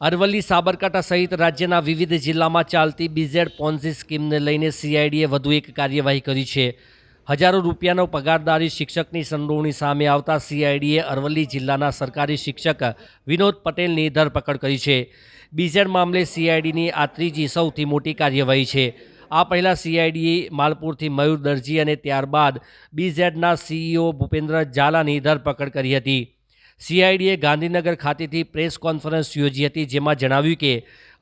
અરવલ્લી, સાબરકાંઠા સહિત રાજ્યના વિવિધ જિલ્લામાં ચાલતી બીઝેડ પોન્ઝી સ્કીમને લઈને સીઆઈડીએ વધુ એક કાર્યવાહી કરી છે. હજારો રૂપિયાનો પગારદારી શિક્ષકની સંડોવણી સામે આવતા સીઆઈડીએ અરવલ્લી જિલ્લાના સરકારી શિક્ષક વિનોદ પટેલની ધરપકડ કરી છે. બીઝેડ મામલે સીઆઈડીની આ ત્રીજી સૌથી મોટી કાર્યવાહી છે. આ પહેલાં સીઆઈડીએ માલપુરથી મયુર દરજી અને ત્યારબાદ બીઝેડના સીઈઓ ભૂપેન્દ્ર ઝાલાની ધરપકડ કરી હતી. સીઆઈડીએ ગાંધીનગર ખાતેથી પ્રેસ કોન્ફરન્સ યોજી હતી, જેમાં જણાવ્યું કે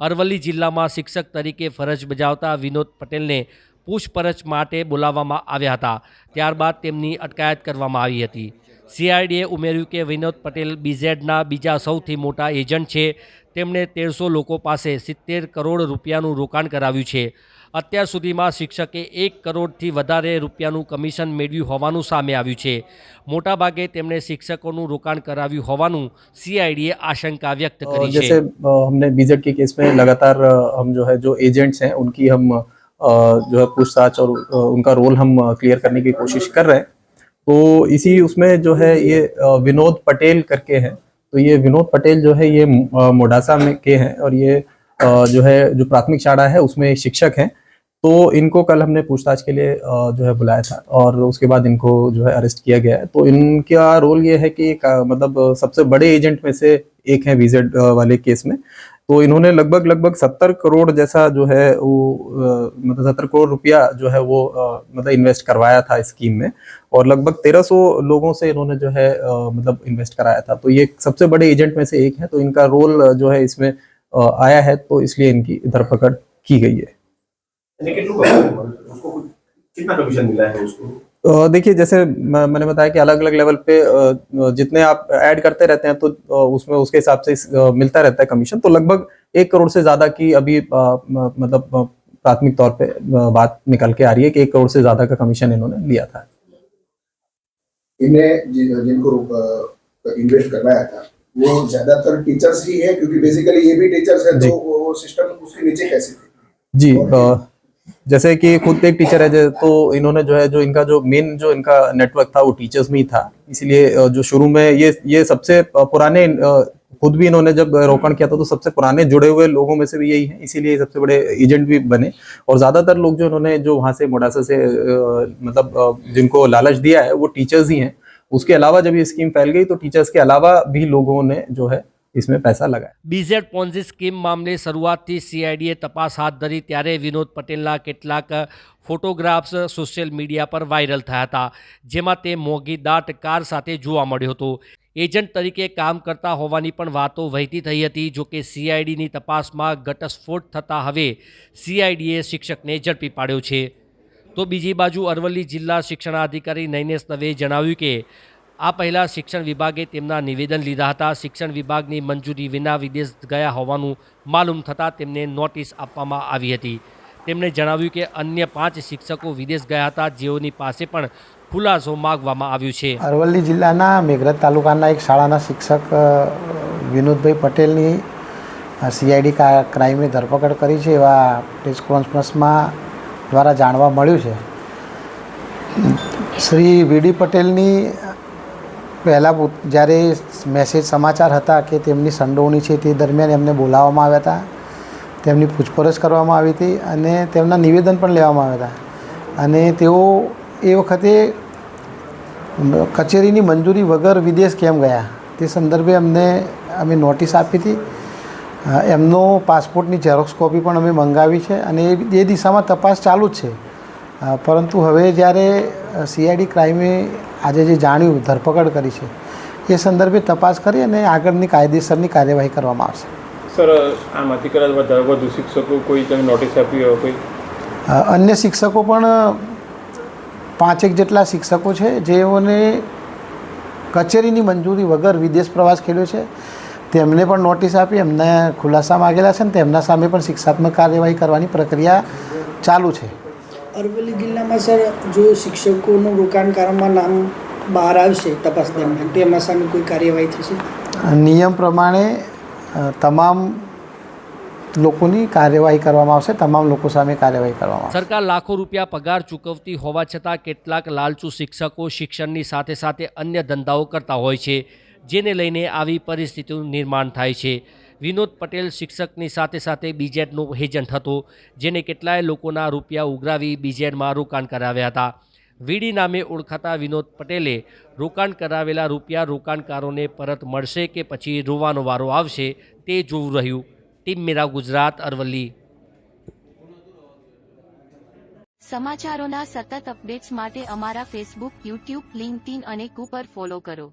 અરવલ્લી જિલ્લામાં શિક્ષક તરીકે ફરજ બજાવતા વિનોદ પટેલને પૂછપરછ માટે બોલાવવામાં આવ્યા હતા. ત્યારબાદ તેમની અટકાયત કરવામાં આવી હતી. સીઆઈડીએ ઉમેર્યું કે વિનોદ પટેલ બીઝેડના બીજા સૌથી મોટા એજન્ટ છે. તેમણે તેરસો લોકો પાસે સિત્તેર કરોડ રૂપિયાનું રોકાણ કરાવ્યું છે. અત્યાર સુધીમાં શિક્ષકે એક કરોડથી વધારે રૂપિયાનું કમિશન મેળવ્યું હોવાનું સામે આવ્યું છે મોટાભાગે તેમણે શિક્ષકોનું રોકાણ કરાવ્યું હોવાનું સીઆઈડીએ આશંકા વ્યક્ત अ, કરી जैसे છે अ, हमने बीजेड के केस में लगातार अ, हम जो है जो एजेंट्स हैं उनकी हम अ, जो है पूछताछ और अ, उनका रोल हम क्लियर करने की कोशिश कर रहे हैं तो इसी उसमें जो है ये अ, विनोद पटेल करके हैं तो ये विनोद पटेल जो है ये अ, मोडासा में के हैं और ये अ, जो है जो प्राथमिक शाला है उसमें एक शिक्षक हैं तो इनको कल हमने पूछताछ के लिए जो है बुलाया था और उसके बाद इनको जो है अरेस्ट किया गया है। तो इनका रोल ये है कि मतलब सबसे बड़े एजेंट में से एक है वीजेड वाले केस में। तो इन्होंने लगभग लगभग सत्तर करोड़ जैसा जो है वो मतलब सत्तर करोड़ रुपया जो है वो मतलब इन्वेस्ट करवाया था स्कीम में और लगभग तेरह सौ लोगों से इन्होंने जो है मतलब इन्वेस्ट कराया था। तो ये सबसे बड़े एजेंट में से एक है। तो इनका रोल जो है इसमें आया है। तो इसलिए इनकी धरपकड़ की गई है। उसको कितना कमीशन मिला है उसको? देखिए जैसे मैंने बताया कि अलग अलग लेवल पे जितने आप ऐड करते रहते हैं तो उसमें उसके हिसाब से मिलता रहता है कमीशन तो लगभग एक करोड़ से ज़्यादा की अभी मतलब प्राथमिक तौर पे बात निकल के आ रही है कि एक करोड़ से ज़्यादा का कमीशन इन्होंने लिया था। इन्हें जिनको इन्वेस्ट करवाया था वो ज़्यादातर टीचर्स ही है क्योंकि बेसिकली ये भी टीचर्स है जी। तो वो सिस्टम उसके नीचे कैसे थे? जी जैसे कि खुद एक टीचर है तो इन्होंने जो है, जो इनका जो मेन जो इनका नेटवर्क था, वो टीचर्स में ही था। इसीलिए जो शुरू में ये ये सबसे पुराने खुद भी इन्होंने जब रोकण किया था तो सबसे पुराने जुड़े हुए लोगों में से भी यही है। इसीलिए सबसे बड़े एजेंट भी बने। और ज़्यादातर लोग जो इन्होंने, जो वहाँ से मोडासा से मतलब जिनको लालच दिया है, वो टीचर्स ही हैं। उसके अलावा जब ये स्कीम फैल गई तो टीचर्स के अलावा भी लोगों ने जो है इसमें पैसा लगाया બીઝેડ પોન્ઝી સ્કીમ મામલે શરૂઆતથી સીઆઈડીએ તપાસ હાથ ધરી ત્યારે વિનોદ પટેલના કેટલાક ફોટોગ્રાફ્સ સોશિયલ મીડિયા પર વાયરલ થયા હતા જેમાં તે મોંઘી દાટ કાર સાથે જોવા મળ્યો હતો એજન્ટ તરીકે કામ કરતા હોવાની પણ વાતો વહેતી થઈ હતી જોકે સીઆઈડીની તપાસમાં ઘટસ્ફોટ થતાં હવે સીઆઈડીએ શિક્ષકને ઝડપી પાડ્યો છે તો બીજી બાજુ અરવલ્લી જિલ્લા શિક્ષણાધિકારી નૈનેશ દવેએ જણાવ્યું કે આ પહેલાં શિક્ષણ વિભાગે તેમના નિવેદન લીધા હતા. શિક્ષણ વિભાગની મંજૂરી વિના વિદેશ ગયા હોવાનું માલુમ થતાં તેમને નોટિસ આપવામાં આવી હતી. તેમણે જણાવ્યું કે અન્ય પાંચ શિક્ષકો વિદેશ ગયા હતા. જેઓની પાસે પણ ખુલાસો માગવામાં આવ્યો છે. અરવલ્લી જિલ્લાના મેઘરજ તાલુકાના એક શાળાના શિક્ષક વિનોદભાઈ પટેલની સીઆઈડી ક્રાઇમે ધરપકડ કરી છે એવા પ્રેસ કોન્ફરન્સમાં દ્વારા જાણવા મળ્યું છે. શ્રી વીડી પટેલની પહેલાં જ્યારે મેસેજ સમાચાર હતા કે તેમની સંડોવણી છે તે દરમિયાન એમને બોલાવવામાં આવ્યા હતા, તેમની પૂછપરછ કરવામાં આવી હતી અને તેમના નિવેદન પણ લેવામાં આવ્યા હતા. અને તેઓ એ વખતે કચેરીની મંજૂરી વગર વિદેશ કેમ ગયા? તે સંદર્ભે અમને, અમે નોટિસ આપી હતી. એમનો પાસપોર્ટની ઝેરોક્સ કોપી પણ અમે મંગાવી છે અને એ દિશામાં તપાસ ચાલુ જ છે. પરંતુ હવે જ્યારે સીઆઈડી ક્રાઇમે આજે જે જાણ્યું ધરપકડ કરી છે એ સંદર્ભે તપાસ કરી અને આગળની કાયદેસરની કાર્યવાહી કરવામાં આવશે. સર આમ વધારે શિક્ષકો કોઈ તમે નોટિસ આપી હોય કોઈ? અન્ય શિક્ષકો પણ પાંચેક જેટલા શિક્ષકો છે જેઓને કચેરીની મંજૂરી વગર વિદેશ પ્રવાસ ખેડ્યો છે તેમને પણ નોટિસ આપી એમને ખુલાસા માગેલા છે ને તેમના સામે પણ શિક્ષાત્મક કાર્યવાહી કરવાની પ્રક્રિયા ચાલુ છે. અરવલ્લી જિલ્લામાં સર જો શિક્ષકોનું રોકાણકારોમાં નામ બહાર આવશે તપાસ દરમિયાન તેમાં સામે કોઈ કાર્યવાહી થશે? નિયમ પ્રમાણે તમામ લોકોની કાર્યવાહી કરવામાં આવશે તમામ લોકો સામે કાર્યવાહી કરવામાં આવશે. સરકાર લાખો રૂપિયા પગાર ચૂકવતી હોવા છતાં કેટલાક લાલચુ શિક્ષકો શિક્ષણની સાથે સાથે અન્ય ધંધાઓ કરતા હોય છે જેને લઈને આવી પરિસ્થિતિનું નિર્માણ થાય છે. વિનોદ પટેલ શિક્ષકની સાથે સાથે બીજેડનો એજન્ટ હતો, જેને કેટલાય લોકોના રૂપિયા ઉઘરાવી બીજેડમાં રોકાણ કરાવ્યા હતા. વીડી નામે ઓળખાતા વિનોદ પટેલે રોકાણ કરાવેલા રૂપિયા રોકાણકારોને પરત મળશે કે પછી રોવાનો વારો આવશે તે જોવું રહ્યું. ટીમ મેરા ગુજરાત, અરવલ્લી. સમાચારોના સતત અપડેટ્સ માટે અમારા ફેસબુક યુટ્યુબ લિંક્ડઇન અને કુપર ફોલો કરો.